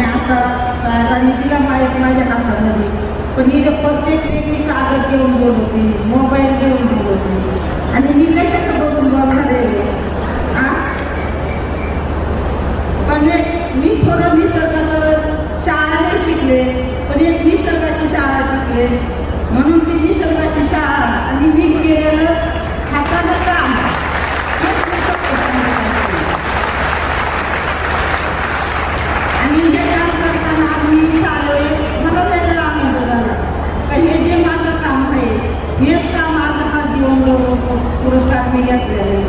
आणि आता साहेबांनी तिला माहीत माझ्या हातात झाली पण हिला प्रत्येक व्यक्ती कागद घेऊन बोलवते मोबाईल देऊन बोलवते. आणि मी कशाचं बघून बघणार आहे? पण मी थोडं निसर्गाचं शाळा नाही शिकले पण एक निसर्गाची शाळा शिकले. familia